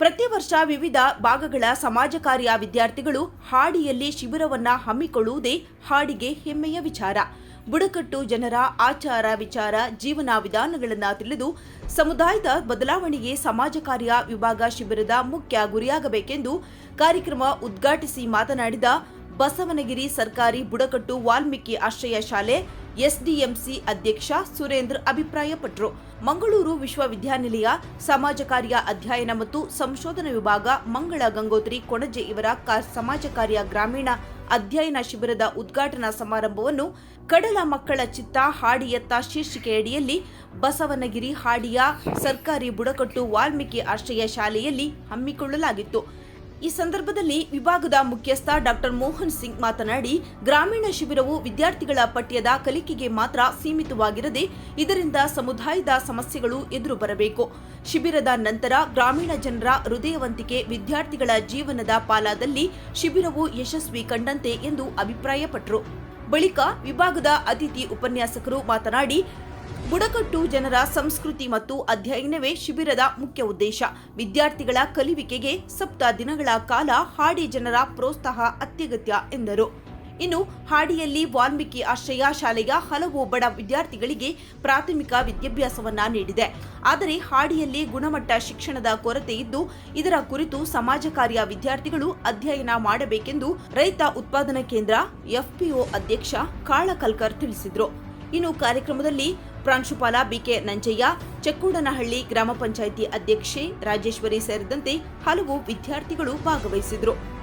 ಪ್ರತಿ ವರ್ಷ ವಿವಿಧ ಭಾಗಗಳ ಸಮಾಜ ಕಾರ್ಯ ವಿದ್ಯಾರ್ಥಿಗಳು ಹಾಡಿಯಲ್ಲಿ ಶಿಬಿರವನ್ನ ಹಮ್ಮಿಕೊಳ್ಳುವುದೇ ಹಾಡಿಗೆ ಹೆಮ್ಮೆಯ ವಿಚಾರ. ಬುಡಕಟ್ಟು ಜನರ ಆಚಾರ ವಿಚಾರ, ಜೀವನ ವಿಧಾನಗಳನ್ನು ತಿಳಿದು ಸಮುದಾಯದ ಬದಲಾವಣೆಗೆ ಸಮಾಜ ಕಾರ್ಯ ವಿಭಾಗ ಶಿಬಿರದ ಮುಖ್ಯ ಗುರಿಯಾಗಬೇಕೆಂದು ಕಾರ್ಯಕ್ರಮ ಉದ್ಘಾಟಿಸಿ ಮಾತನಾಡಿದ ಬಸವನಗಿರಿ ಸರ್ಕಾರಿ ಬುಡಕಟ್ಟು ವಾಲ್ಮೀಕಿ ಆಶ್ರಯ ಶಾಲೆ ಎಸ್ಡಿಎಂಸಿ ಅಧ್ಯಕ್ಷ ಸುರೇಂದ್ರ ಅಭಿಪ್ರಾಯಪಟ್ಟರು ಮಂಗಳೂರು ವಿಶ್ವವಿದ್ಯಾನಿಲಯ ಸಮಾಜ ಕಾರ್ಯ ಅಧ್ಯಯನ ಮತ್ತು ಸಂಶೋಧನಾ ವಿಭಾಗ ಮಂಗಳ ಗಂಗೋತ್ರಿ ಕೊಣಜೆ ಇವರ ಸಮಾಜ ಕಾರ್ಯ ಗ್ರಾಮೀಣ ಅಧ್ಯಯನ ಶಿಬಿರದ ಉದ್ಘಾಟನಾ ಸಮಾರಂಭವನ್ನು ಕಡಲ ಮಕ್ಕಳ ಚಿತ್ತ ಹಾಡಿಯತ್ತ ಶೀರ್ಷಿಕೆಯಡಿಯಲ್ಲಿ ಬಸವನಗಿರಿ ಹಾಡಿಯ ಸರ್ಕಾರಿ ಬುಡಕಟ್ಟು ವಾಲ್ಮೀಕಿ ಆಶ್ರಯ ಶಾಲೆಯಲ್ಲಿ ಹಮ್ಮಿಕೊಳ್ಳಲಾಗಿತ್ತು. ಈ ಸಂದರ್ಭದಲ್ಲಿ ವಿಭಾಗದ ಮುಖ್ಯಸ್ಥ ಡಾಕ್ಟರ್ ಮೋಹನ್ ಸಿಂಗ್ ಮಾತನಾಡಿ, ಗ್ರಾಮೀಣ ಶಿಬಿರವು ವಿದ್ಯಾರ್ಥಿಗಳ ಪಠ್ಯದ ಕಲಿಕೆಗೆ ಮಾತ್ರ ಸೀಮಿತವಾಗಿರದೆ, ಇದರಿಂದ ಸಮುದಾಯದ ಸಮಸ್ಯೆಗಳು ಎದುರು ಬರಬೇಕು ಶಿಬಿರದ ನಂತರ ಗ್ರಾಮೀಣ ಜನರ ಹೃದಯವಂತಿಕೆ ವಿದ್ಯಾರ್ಥಿಗಳ ಜೀವನದ ಪಾಲಾದಲ್ಲಿ ಶಿಬಿರವು ಯಶಸ್ವಿ ಕಂಡಂತೆ ಎಂದು ಅಭಿಪ್ರಾಯಪಟ್ಟರು. ಬಳಿಕ ವಿಭಾಗದ ಅತಿಥಿ ಉಪನ್ಯಾಸಕರು ಮಾತನಾಡಿ ಬುಡಕಟ್ಟು ಜನರ ಸಂಸ್ಕೃತಿ ಮತ್ತು ಅಧ್ಯಯನವೇ ಶಿಬಿರದ ಮುಖ್ಯ ಉದ್ದೇಶ. ವಿದ್ಯಾರ್ಥಿಗಳ ಕಲಿವಿಕೆಗೆ ಸಪ್ತ ದಿನಗಳ ಕಾಲ ಹಾಡಿ ಜನರ ಪ್ರೋತ್ಸಾಹ ಅತ್ಯಗತ್ಯ ಎಂದರು. ಇನ್ನು ಹಾಡಿಯಲ್ಲಿ ವಾಲ್ಮೀಕಿ ಆಶ್ರಯ ಶಾಲೆಯ ಹಲವು ಬಡ ವಿದ್ಯಾರ್ಥಿಗಳಿಗೆ ಪ್ರಾಥಮಿಕ ವಿದ್ಯಾಭ್ಯಾಸವನ್ನ ನೀಡಿದೆ. ಆದರೆ ಹಾಡಿಯಲ್ಲಿ ಗುಣಮಟ್ಟ ಶಿಕ್ಷಣದ ಕೊರತೆ ಇದ್ದು, ಇದರ ಕುರಿತು ಸಮಾಜ ಕಾರ್ಯ ವಿದ್ಯಾರ್ಥಿಗಳು ಅಧ್ಯಯನ ಮಾಡಬೇಕೆಂದು ರೈತ ಉತ್ಪಾದನಾ ಕೇಂದ್ರ ಎಫ್ಪಿಒ ಅಧ್ಯಕ್ಷ ಕಾಳಕಲ್ಕರ್ ತಿಳಿಸಿದರು. ಇನ್ನು ಕಾರ್ಯಕ್ರಮದಲ್ಲಿ ಪ್ರಾಂಶುಪಾಲ ಬಿಕೆ ನಂಜಯ್ಯ ಚಕ್ಕೂಡನಹಳ್ಳಿ ಗ್ರಾಮ ಪಂಚಾಯಿತಿ ಅಧ್ಯಕ್ಷೆ ರಾಜೇಶ್ವರಿ ಸೇರಿದಂತೆ ಹಲವು ವಿದ್ಯಾರ್ಥಿಗಳು ಭಾಗವಹಿಸಿದ್ರು.